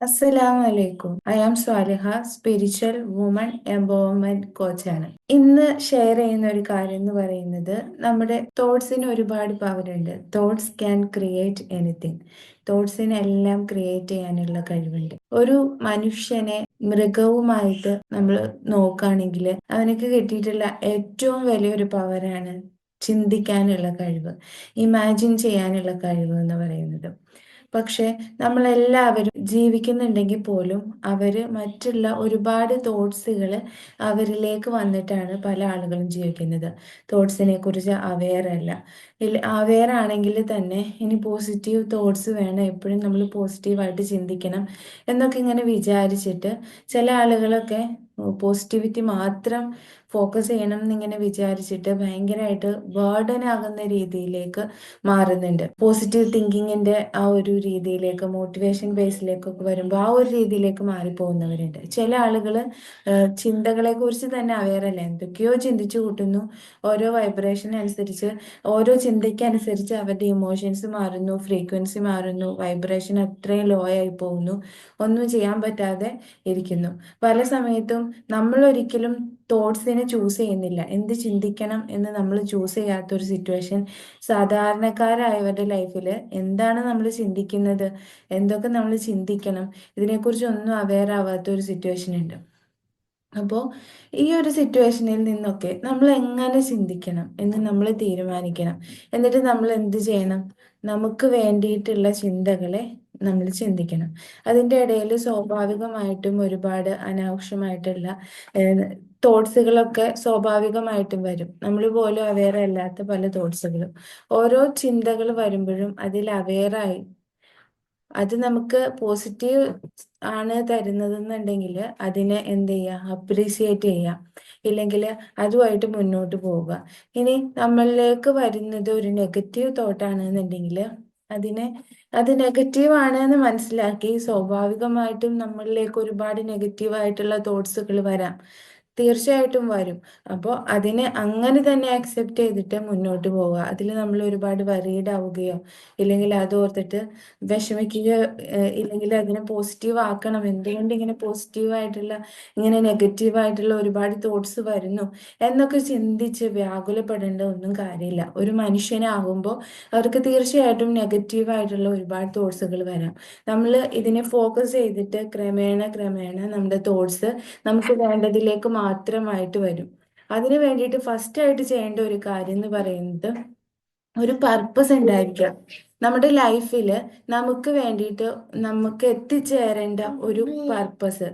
അസ്സലാമു അലൈക്കും I am Saliha spiritual woman empowerment കോച്ചാണ് ഇന്ന് ഷെയർ ചെയ്യുന്ന ഒരു കാര്യം എന്ന് പറയുന്നത് നമ്മുടെ തോട്ട്സിന് ഒരുപാട് പവറുണ്ട് തോട്ട്സ് ക്യാൻ ക്രിയേറ്റ് എനിത്തിങ് തോട്ട്സിനെല്ലാം ക്രിയേറ്റ് ചെയ്യാനുള്ള കഴിവുണ്ട്. ഒരു മനുഷ്യനെ മൃഗവുമായിട്ട് നമ്മൾ നോക്കുകയാണെങ്കിൽ അവനക്ക് കിട്ടിയിട്ടുള്ള ഏറ്റവും വലിയൊരു പവറാണ് ചിന്തിക്കാനുള്ള കഴിവ്. ഇമാജിൻ ചെയ്യാനുള്ള കഴിവ് എന്ന് പറയുന്നത്. പക്ഷെ നമ്മളെല്ലാവരും ജീവിക്കുന്നുണ്ടെങ്കിൽ പോലും അവർ മറ്റുള്ള ഒരുപാട് തോട്ട്സുകൾ അവരിലേക്ക് വന്നിട്ടാണ് പല ആളുകളും ജീവിക്കുന്നത്. തോട്ട്സിനെ കുറിച്ച് അവെയർ അല്ല അവെയർ ആണെങ്കിൽ തന്നെ ഇനി പോസിറ്റീവ് തോട്ട്സ് വേണം. എപ്പോഴും നമ്മൾ പോസിറ്റീവായിട്ട് ചിന്തിക്കണം എന്നൊക്കെ ഇങ്ങനെ വിചാരിച്ചിട്ട് ചില ആളുകളൊക്കെ പോസിറ്റിവിറ്റി മാത്രം ഫോക്കസ് ചെയ്യണം എന്നിങ്ങനെ വിചാരിച്ചിട്ട് ഭയങ്കരമായിട്ട് ബേർഡൻ ആകുന്ന രീതിയിലേക്ക് മാറുന്നുണ്ട്. പോസിറ്റീവ് തിങ്കിങ്ങിന്റെ ആ ഒരു രീതിയിലേക്ക് മോട്ടിവേഷൻ ബേസിലേക്കൊക്കെ വരുമ്പോൾ ആ ഒരു രീതിയിലേക്ക് മാറിപ്പോകുന്നവരുണ്ട്. ചില ആളുകൾ ചിന്തകളെ കുറിച്ച് തന്നെ അവയറല്ല എന്തൊക്കെയോ ചിന്തിച്ചു കൂട്ടുന്നു. ഓരോ വൈബ്രേഷൻ അനുസരിച്ച് ഓരോ ചിന്തയ്ക്ക് അനുസരിച്ച് അവരുടെ ഇമോഷൻസ് മാറുന്നു ഫ്രീക്വൻസി മാറുന്നു വൈബ്രേഷൻ അത്രയും ലോ ആയി പോകുന്നു. ഒന്നും ചെയ്യാൻ പറ്റാതെ ഇരിക്കുന്നു. പല സമയത്തും നമ്മൾ ഒരിക്കലും തോട്ട്സിനെ ചൂസ് ചെയ്യുന്നില്ല. എന്ത് ചിന്തിക്കണം എന്ന് നമ്മൾ ചൂസ് ചെയ്യാത്ത ഒരു സിറ്റുവേഷൻ സാധാരണക്കാരായവരുടെ ലൈഫിൽ എന്താണ് നമ്മൾ ചിന്തിക്കുന്നത്? എന്തൊക്കെ നമ്മൾ ചിന്തിക്കണം? ഇതിനെക്കുറിച്ച് ഒന്നും അവെയർ ആവാത്ത ഒരു സിറ്റുവേഷൻ ഉണ്ട്. അപ്പോൾ ഈ ഒരു സിറ്റുവേഷനിൽ നിന്നൊക്കെ നമ്മൾ എങ്ങനെ ചിന്തിക്കണം എന്ന് നമ്മൾ തീരുമാനിക്കണം. എന്നിട്ട് നമ്മൾ എന്ത് ചെയ്യണം? നമുക്ക് വേണ്ടിയിട്ടുള്ള ചിന്തകളെ നമ്മൾ ചിന്തിക്കണം. അതിന്റെ ഇടയിൽ സ്വാഭാവികമായിട്ടും ഒരുപാട് അനാവശ്യമായിട്ടുള്ള തോട്ട്സുകളൊക്കെ സ്വാഭാവികമായിട്ടും വരും. നമ്മൾ പോലും അവെയർ അല്ലാത്ത പല തോട്ട്സുകളും ഓരോ ചിന്തകൾ വരുമ്പോഴും അതിൽ അവെയറായി അത് നമുക്ക് പോസിറ്റീവ് ആണ് തരുന്നതെന്നുണ്ടെങ്കിൽ അതിനെ എന്ത് ചെയ്യുക അപ്രീസിയേറ്റ് ചെയ്യുക ഇല്ലെങ്കിൽ അതുമായിട്ട് മുന്നോട്ട് പോവുക. ഇനി നമ്മളിലേക്ക് വരുന്നത് ഒരു നെഗറ്റീവ് തോട്ടാണെന്നുണ്ടെങ്കിൽ അതിനെ അത് നെഗറ്റീവ് ആണ് എന്ന് മനസ്സിലാക്കി സ്വാഭാവികമായിട്ടും നമ്മളിലേക്ക് ഒരുപാട് നെഗറ്റീവ് ആയിട്ടുള്ള തോട്ട്സുകൾ വരാം. തീർച്ചയായിട്ടും വരും. അപ്പോൾ അതിനെ അങ്ങനെ തന്നെ അക്സെപ്റ്റ് ചെയ്തിട്ട് മുന്നോട്ട് പോവുക. അതിൽ നമ്മൾ ഒരുപാട് വറീഡ് ആവുകയോ ഇല്ലെങ്കിൽ അത് ഓർത്തിട്ട് വിഷമിക്കുകയോ ഇല്ലെങ്കിൽ അതിനെ പോസിറ്റീവ് ആക്കണം. എന്തുകൊണ്ട് ഇങ്ങനെ പോസിറ്റീവ് ആയിട്ടുള്ള ഇങ്ങനെ നെഗറ്റീവ് ആയിട്ടുള്ള ഒരുപാട് തോട്ട്സ് വരുന്നു എന്നൊക്കെ ചിന്തിച്ച് വ്യാകുലപ്പെടേണ്ട ഒന്നും കാര്യമില്ല. ഒരു മനുഷ്യനാകുമ്പോൾ അവർക്ക് തീർച്ചയായിട്ടും നെഗറ്റീവ് ആയിട്ടുള്ള ഒരുപാട് തോട്ട്സുകൾ വരാം. നമ്മൾ ഇതിനെ ഫോക്കസ് ചെയ്തിട്ട് ക്രമേണ ക്രമേണ നമ്മുടെ തോട്ട്സ് നമുക്ക് വേണ്ടതിലേക്ക് മാത്രമായിട്ട് വരും. അതിനു വേണ്ടിയിട്ട് ഫസ്റ്റ് ആയിട്ട് ചെയ്യേണ്ട ഒരു കാര്യം എന്ന് പറയുന്നത് ഒരു പർപ്പസ് ഉണ്ടായിരിക്കാം നമ്മുടെ ലൈഫിൽ നമുക്ക് വേണ്ടിയിട്ട് നമുക്ക് എത്തിച്ചേരേണ്ട ഒരു പർപ്പസ്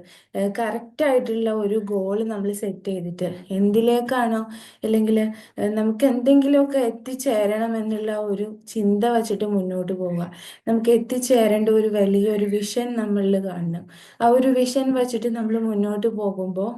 കറക്റ്റ് ആയിട്ടുള്ള ഒരു ഗോൾ നമ്മൾ സെറ്റ് ചെയ്തിട്ട് എന്തിലേക്കാണോ അല്ലെങ്കിൽ നമുക്ക് എന്തെങ്കിലുമൊക്കെ എത്തിച്ചേരണം എന്നുള്ള ഒരു ചിന്ത വച്ചിട്ട് മുന്നോട്ട് പോവുക. നമുക്ക് എത്തിച്ചേരേണ്ട ഒരു വലിയൊരു വിഷൻ നമ്മളിൽ കാണണം. ആ ഒരു വിഷൻ വച്ചിട്ട് നമ്മൾ മുന്നോട്ട് പോകുമ്പോൾ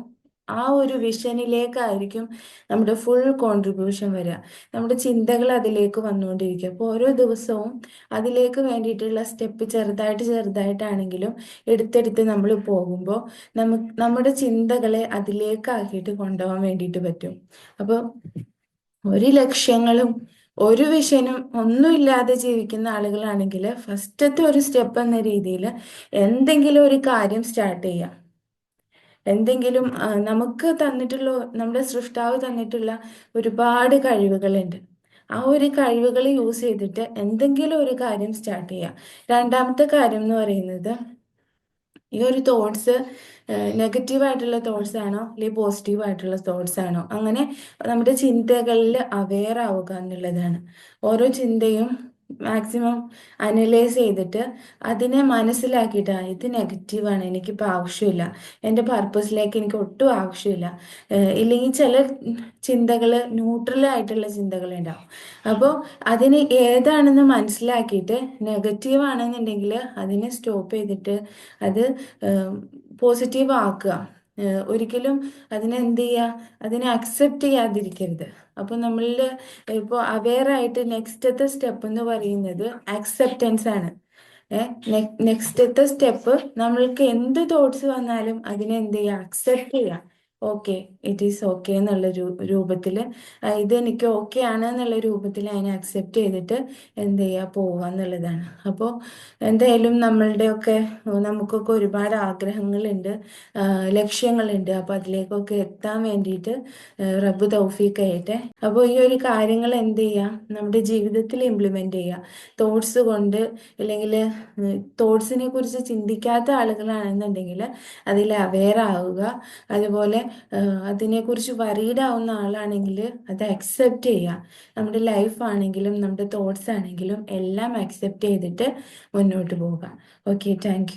ആ ഒരു വിഷനിലേക്കായിരിക്കും നമ്മുടെ ഫുൾ കോൺട്രിബ്യൂഷൻ വരിക നമ്മുടെ ചിന്തകൾ അതിലേക്ക് വന്നുകൊണ്ടിരിക്കുക. അപ്പോൾ ഓരോ ദിവസവും അതിലേക്ക് വേണ്ടിയിട്ടുള്ള സ്റ്റെപ്പ് ചെറുതായിട്ട് ചെറുതായിട്ടാണെങ്കിലും എടുത്തെടുത്ത് നമ്മൾ പോകുമ്പോൾ നമുക്ക് നമ്മുടെ ചിന്തകളെ അതിലേക്കാക്കിയിട്ട് കൊണ്ടുപോകാൻ വേണ്ടിയിട്ട് പറ്റും. അപ്പോൾ ഒരു ലക്ഷ്യങ്ങളും ഒരു വിഷനും ഒന്നുമില്ലാതെ ജീവിക്കുന്ന ആളുകളാണെങ്കിൽ ഫസ്റ്റത്തെ ഒരു സ്റ്റെപ്പ് എന്ന രീതിയിൽ എന്തെങ്കിലും ഒരു കാര്യം സ്റ്റാർട്ട് ചെയ്യാം. എന്തെങ്കിലും നമുക്ക് തന്നിട്ടുള്ള നമ്മുടെ സൃഷ്ടാവ് തന്നിട്ടുള്ള ഒരുപാട് കഴിവുകളുണ്ട്. ആ ഒരു കഴിവുകൾ യൂസ് ചെയ്തിട്ട് എന്തെങ്കിലും ഒരു കാര്യം സ്റ്റാർട്ട് ചെയ്യുക രണ്ടാമത്തെ കാര്യം എന്ന് പറയുന്നത് ഈ ഒരു തോട്ട്സ് നെഗറ്റീവ് ആയിട്ടുള്ള തോട്ട്സ് ആണോ അല്ലെങ്കിൽ പോസിറ്റീവ് ആയിട്ടുള്ള തോട്ട്സ് ആണോ അങ്ങനെ നമ്മുടെ ചിന്തകളിൽ അവെയർ ആവുക എന്നുള്ളതാണ്. ഓരോ ചിന്തയും മാക്സിമം അനലൈസ് ചെയ്തിട്ട് അതിനെ മനസ്സിലാക്കിയിട്ട് ഇത് നെഗറ്റീവാണ് എനിക്കിപ്പോൾ ആവശ്യമില്ല. എന്റെ പർപ്പസിലേക്ക് എനിക്ക് ഒട്ടും ആവശ്യമില്ല. ഇല്ലെങ്കിൽ ചില ചിന്തകൾ ന്യൂട്രൽ ആയിട്ടുള്ള ചിന്തകൾ ഉണ്ടാവും. അപ്പോൾ അതിന് ഏതാണെന്ന് മനസ്സിലാക്കിയിട്ട് നെഗറ്റീവ് ആണെന്നുണ്ടെങ്കിൽ അതിനെ സ്റ്റോപ്പ് ചെയ്തിട്ട് അത് പോസിറ്റീവ് ആക്കുക. ഒരിക്കലും അതിനെ എന്ത് ചെയ്യുക അതിനെ അക്സെപ്റ്റ് ചെയ്യാതിരിക്കരുത്. അപ്പോൾ നമ്മളിൽ ഇപ്പോൾ അവെയർ ആയിട്ട് നെക്സ്റ്റത്തെ സ്റ്റെപ്പ് എന്ന് പറയുന്നത് അക്സെപ്റ്റൻസ് ആണ്. നെക്സ്റ്റത്തെ സ്റ്റെപ്പ് നമ്മൾക്ക് എന്ത് തോട്ട്സ് വന്നാലും അതിനെ എന്ത് ചെയ്യുക അക്സെപ്റ്റ് ചെയ്യുക ഓക്കെ ഇറ്റ് ഈസ് ഓക്കെ എന്നുള്ള രൂപത്തിൽ ഇത് എനിക്ക് ഓക്കെ ആണ് എന്നുള്ള രൂപത്തിൽ അതിനെ അക്സെപ്റ്റ് ചെയ്തിട്ട് എന്ത് ചെയ്യുക പോവുക എന്നുള്ളതാണ്. അപ്പോൾ എന്തായാലും നമ്മളുടെയൊക്കെ നമുക്കൊക്കെ ഒരുപാട് ആഗ്രഹങ്ങളുണ്ട് ലക്ഷ്യങ്ങളുണ്ട്. അപ്പോൾ അതിലേക്കൊക്കെ എത്താൻ വേണ്ടിയിട്ട് റബ്ബ് തൗഫീഖ് ആയിട്ട്. അപ്പോൾ ഈ ഒരു കാര്യങ്ങൾ എന്ത് ചെയ്യുക നമ്മുടെ ജീവിതത്തിൽ ഇംപ്ലിമെന്റ് ചെയ്യുക തോട്ട്സ് കൊണ്ട് അല്ലെങ്കിൽ തോട്ട്സിനെ കുറിച്ച് ചിന്തിക്കാത്ത ആളുകളാണെന്നുണ്ടെങ്കിൽ അതിൽ അവെയർ ആവുക. അതുപോലെ അതിനെക്കുറിച്ച് വറീഡ് ആവുന്ന ആളാണെങ്കിൽ അത് അക്സെപ്റ്റ് ചെയ്യാം. നമ്മുടെ ലൈഫ് ആണെങ്കിലും നമ്മുടെ തോട്ട്സ് ആണെങ്കിലും എല്ലാം അക്സെപ്റ്റ് ചെയ്തിട്ട് മുന്നോട്ട് പോവുക ഓക്കെ താങ്ക്